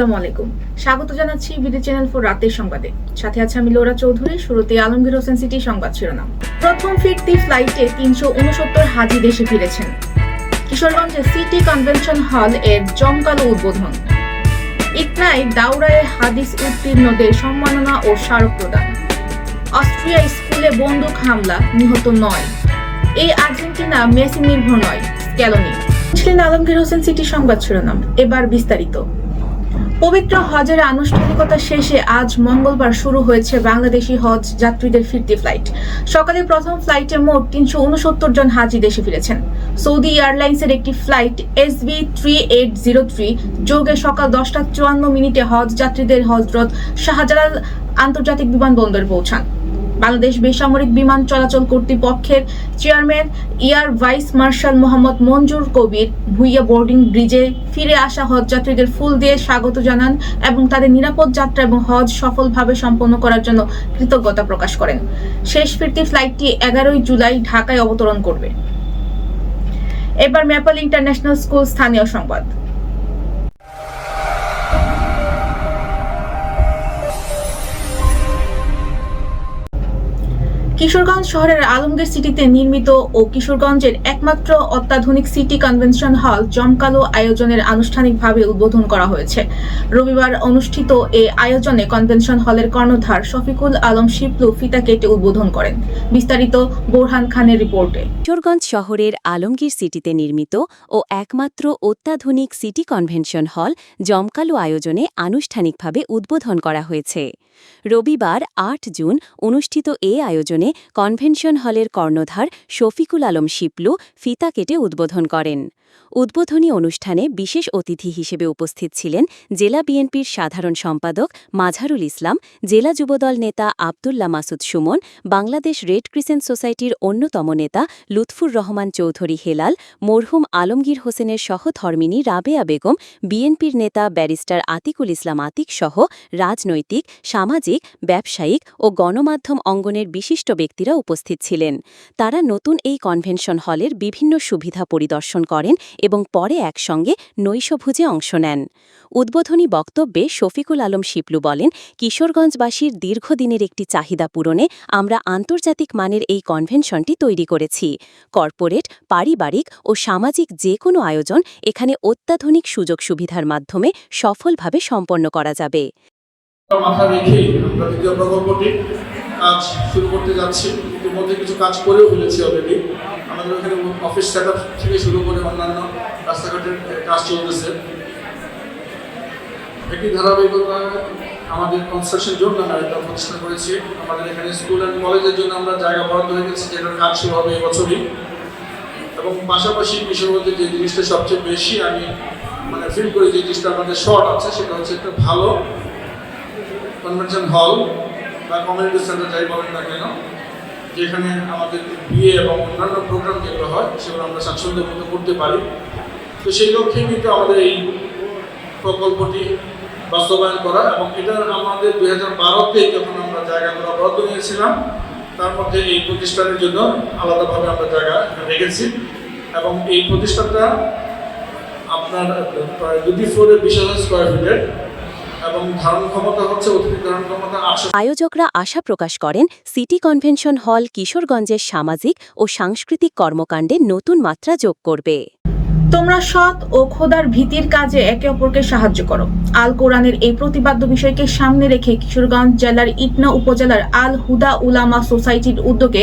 আসসালামু আলাইকুম। স্বাগত জানাচ্ছি চ্যানেল রাতের সংবাদে। সাথে আছে আমি লোরা চৌধুরী, শুরুতে আলমগীর হোসেন সিটি সংবাদ শিরোনাম। প্রথম ফিরতি ফ্লাইটে তিনশো উনসত্তর হাজি দেশে ফিরেছেন। সিটি কনভেনশন হল এর জমকালো উদ্বোধন। ইকনায় দাউরায়ে হাদিস উত্তীর্ণদের সম্মাননা ও স্মারক প্রদান। অস্ট্রিয়া স্কুলে বন্দুক হামলা, নিহত নয়। এই আর্জেন্টিনা, মেসি নির্ভর নয়। স্ক্যালোনি। ছিলেন আলমগীর হোসেন সিটি সংবাদ শিরোনাম। এবার বিস্তারিত। পবিত্র হজের আনুষ্ঠানিকতা শেষে আজ মঙ্গলবার শুরু হয়েছে বাংলাদেশি হজ যাত্রীদের ফিরতি ফ্লাইট। সকালে প্রথম ফ্লাইটে মোট তিনশো উনসত্তর জন হাজি দেশে ফিরেছেন। সৌদি এয়ারলাইন্সের একটি flight S B three eight zero three যোগে সকাল দশটা চুয়ান্ন মিনিটে হজ যাত্রীদের হজরত শাহজালাল আন্তর্জাতিক বিমানবন্দরে পৌঁছান। বাংলাদেশ বেসামরিক বিমান চলাচল কর্তৃপক্ষের chairman, air vice marshal Mohammad Manzur Kabir Bhuiyan boarding ব্রিজে ফিরে আসা হজ যাত্রীদের ফুল দিয়ে স্বাগত জানান এবং তাদের নিরাপদ যাত্রা এবং হজ সফলভাবে সম্পন্ন করার জন্য কৃতজ্ঞতা প্রকাশ করেন। শেষ ফিরতি ফ্লাইটটি এগারোই জুলাই ঢাকায় অবতরণ করবে। এবার ম্যাপল ইন্টারন্যাশনাল স্কুল স্থানীয় সংবাদ। কিশোরগঞ্জ শহরের আলমগীর সিটিতে নির্মিত ও কিশোরগঞ্জের একমাত্র অত্যাধুনিক সিটি কনভেনশন হল জমকালো আয়োজনের আনুষ্ঠানিকভাবে উদ্বোধন করা হয়েছে। রবিবার অনুষ্ঠিত এ আয়োজনে কনভেনশন হলের কর্ণধার শফিকুল আলম শিপলু ফিতা কেটে উদ্বোধন করেন। বিস্তারিত বোরহান খানের রিপোর্টে। কিশোরগঞ্জ শহরের আলমগীর সিটিতে নির্মিত ও একমাত্র অত্যাধুনিক সিটি কনভেনশন হল জমকালো আয়োজনে আনুষ্ঠানিকভাবে উদ্বোধন করা হয়েছে। রবিবার আট জুন অনুষ্ঠিত এ আয়োজনে কনভেনশন হলের কর্ণধার শফিকুল আলম শিপলু ফিতা কেটে উদ্বোধন করেন। উদ্বোধনী অনুষ্ঠানে বিশেষ অতিথি হিসেবে উপস্থিত ছিলেন জেলা বিএনপির সাধারণ সম্পাদক মাঝারুল ইসলাম, জেলা যুবদল নেতা আবদুল্লা মাসুদ সুমন, বাংলাদেশ রেড ক্রিসেন্ট সোসাইটির অন্যতম নেতা লুৎফুর রহমান চৌধুরী হেলাল, মরহুম আলমগীর হোসেনের সহধর্মিনী রাবেয়া বেগম, বিএনপির নেতা ব্যারিস্টার আতিকুল ইসলাম আতিক সহ রাজনৈতিক সামাজিক, ব্যবসায়িক ও গণমাধ্যম অঙ্গনের বিশিষ্ট ব্যক্তিরা উপস্থিত ছিলেন। তারা নতুন এই কনভেনশন হলের বিভিন্ন সুবিধা পরিদর্শন করেন এবং পরে একসঙ্গে নৈশভোজে অংশ নেন। উদ্বোধনী বক্তব্যে শফিকুল আলম শিপলু বলেন, কিশোরগঞ্জবাসীর দীর্ঘদিনের একটি চাহিদা পূরণে আমরা আন্তর্জাতিক মানের এই কনভেনশনটি তৈরি করেছি। কর্পোরেট, পারিবারিক ও সামাজিক যে কোনো আয়োজন এখানে অত্যাধুনিক সুযোগ সুবিধার মাধ্যমে সফলভাবে সম্পন্ন করা যাবে। মাথা রেখেই আমরা দ্বিতীয় প্রকল্পটি কাজ শুরু করতে যাচ্ছি। ইতিমধ্যে কিছু কাজ করেও ফেলেছি অলরেডি আমাদের এখানে অফিস সেট থেকে শুরু করে অন্যান্য রাস্তাঘাটের কাজ চলতেছে। একই ধারাবাহিকতা আমাদের কনস্ট্রাকশন জন্য আমরা একটা প্রতিষ্ঠা করেছি। আমাদের এখানে স্কুল অ্যান্ড কলেজের জন্য আমরা জায়গা বরাদ্দ হয়ে গেছি, যেটার কাজ শুরু হবে এবছরই এবং পাশাপাশি কিশোরগঞ্জের যে জিনিসটা সবচেয়ে বেশি আমি মানে ফিল করি যে জিনিসটা আমাদের শর্ট আছে, সেটা হচ্ছে একটা ভালো কনভেনশন হল বা কমিউনিটি সেন্টার যাই বলেন না কেন, যেখানে আমাদের বিয়ে এবং অন্যান্য প্রোগ্রাম যেগুলো হয়, সেগুলো আমরা স্বাচ্ছন্দ্য মতো করতে পারি। তো সেই লক্ষ্যে কিন্তু আমাদের এই প্রকল্পটি বাস্তবায়ন করা এবং এটা আমাদের দুই হাজার বারোতে যখন আমরা জায়গাগুলো বরাদ্দ নিয়েছিলাম, তার মধ্যে এই প্রতিষ্ঠানের জন্য আলাদাভাবে আমরা জায়গা রেখেছি। এবং এই প্রতিষ্ঠানটা আপনার প্রায় দুটি ফ্লোরে বিশ হাজার স্কোয়ার ফিটের এবং ধারণ ক্ষমতা হচ্ছে অতিরিক্ত ধারণ ক্ষমতা আয়োজকরা আশা প্রকাশ করেন সিটি কনভেনশন হল কিশোরগঞ্জের সামাজিক ও সাংস্কৃতিক কর্মকাণ্ডে নতুন মাত্রা যোগ করবে। তোমরা সৎ ও খোদার ভীতির কাজে একে অপরকে সাহায্য করো। আল কোরআনের এই প্রতিবাদ্য বিষয়কে সামনে রেখে কিশোরগঞ্জ জেলার ইটনা উপজেলার আল হুদা উলামা সোসাইটির উদ্যোগে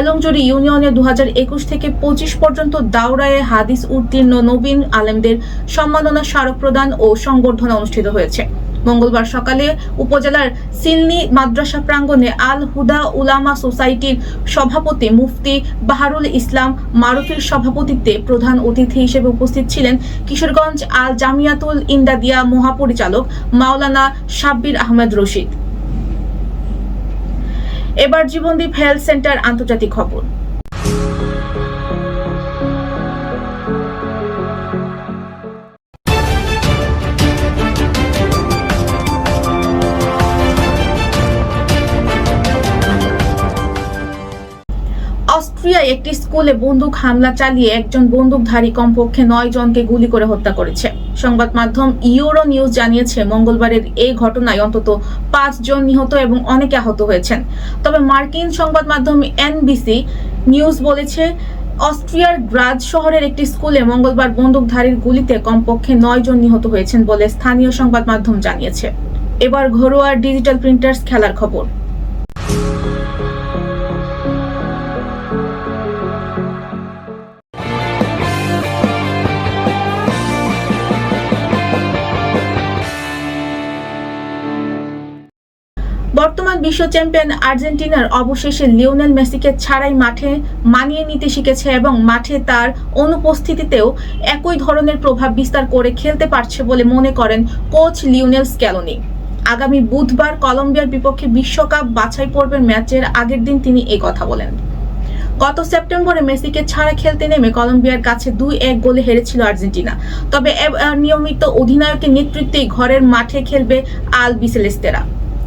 এলংজুরি ইউনিয়নে দু হাজার একুশ থেকে পঁচিশ পর্যন্ত দাওরায়ে হাদিস উত্তীর্ণ নবীন আলেমদের সম্মাননা স্মারক প্রদান ও সংবর্ধনা অনুষ্ঠিত হয়েছে। মঙ্গলবার সকালে উপজেলার সিলনি মাদ্রাসা প্রাঙ্গণে আল হুদা উলামা সোসাইটির সভাপতি মুফতি বাহারুল ইসলাম মারুফির সভাপতিত্বে প্রধান অতিথি হিসেবে উপস্থিত ছিলেন কিশোরগঞ্জ আল জামিয়াতুল ইন্দাদিয়া মহাপরিচালক মাওলানা সাব্বির আহমেদ রশিদ। এবার জীবনদীপ হেলথ সেন্টার আন্তর্জাতিক খবর। একটি স্কুলে বন্দুক হামলা চালিয়ে একজন বন্দুকধারী কমপক্ষে নয় জনকে গুলি করে হত্যা করেছে। সংবাদ মাধ্যম ইউরো নিউজ জানিয়েছে, মঙ্গলবারের এই ঘটনায় অন্তত পাঁচ জন নিহত এবং অনেকে আহত হয়েছেন। তবে মার্কিন সংবাদ মাধ্যম এনবিসি নিউজ বলেছে, অস্ট্রিয়ার গ্রাজ শহরের একটি স্কুলে মঙ্গলবার বন্দুকধারীর গুলিতে কমপক্ষে নয় জন নিহত হয়েছেন বলে স্থানীয় সংবাদ মাধ্যম জানিয়েছে। এবার ঘরোয়া ডিজিটাল প্রিন্টার্স খেলার খবর। বিশ্ব চ্যাম্পিয়ন আর্জেন্টিনার অবশেষে লিওনেল মেসিকে ছাড়াই মাঠে মানিয়ে নিতে শিখেছে এবং মাঠে তার অনুপস্থিতিতেও একই ধরনের প্রভাব বিস্তার করে খেলতে পারছে বলে মনে করেন কোচ লিওনেল স্ক্যালোনি। আগামী বুধবার কলম্বিয়ার বিপক্ষে বিশ্বকাপ বাছাই পর্বের ম্যাচের আগের দিন তিনি এই কথা বলেন। গত সেপ্টেম্বরে মেসিকে ছাড়া খেলতে নেমে কলম্বিয়ার কাছে দুই এক গোলে হেরেছিল আর্জেন্টিনা। তবে নিয়মিত অধিনায়কের নেতৃত্বেই ঘরের মাঠে খেলবে আল বিসেলেস্তেরা